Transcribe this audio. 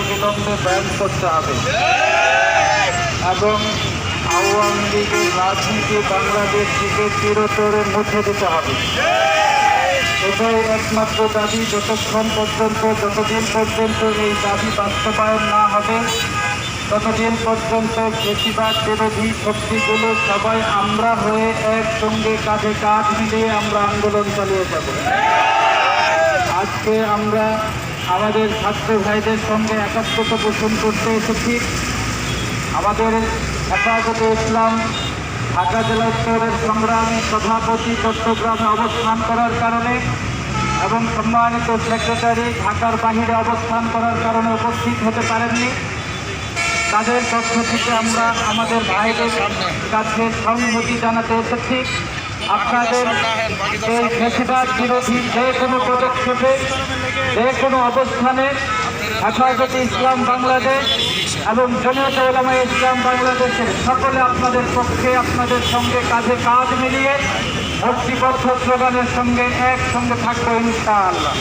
অনতিবিলম্বে ব্যান করতে হবে। এবং আওয়ামী লীগের রাজনীতি বাংলাদেশ থেকে চিরতরে মুছে দিতে হবে। এটাই একমাত্র দাবি। যতক্ষণ পর্যন্ত, যতদিন পর্যন্ত এই দাবি বাস্তবায়ন না হবে, ততদিন পর্যন্ত বেশিরভাগ বিরোধী শক্তিগুলো সবাই আমরা হয়ে একসঙ্গে কাঁধে কাঁধ মিলিয়ে আমরা আন্দোলন চালিয়ে যাব। আজকে আমরা আমাদের ছাত্র ভাইদের সঙ্গে একাত্মতা পোষণ করতে এসেছি। আমাদের হেফাজতে ইসলাম ঢাকা জেলা স্তরের সংগ্রামী সভাপতি চট্টগ্রামে অবস্থান করার কারণে এবং সম্মানিত সেক্রেটারি ঢাকার বাহিরে অবস্থান করার কারণে উপস্থিত হতে পারেননি। তাদের পক্ষ থেকে আমরা আমাদের ভাইদের কাছে সংহতি জানাতে এসেছি। আপনাদের এই বিরোধী যে কোনো পদক্ষেপে, যে কোনো অবস্থানে হেফাজতে ইসলাম বাংলাদেশ এবং জমিয়ত ওলামা ইসলাম বাংলাদেশের সকলে আপনাদের পক্ষে, আপনাদের সঙ্গে কাজে কাজ মিলিয়ে ভর্তিবদ্ধ স্লোগানের সঙ্গে একসঙ্গে থাকব ইনশাআল্লাহ।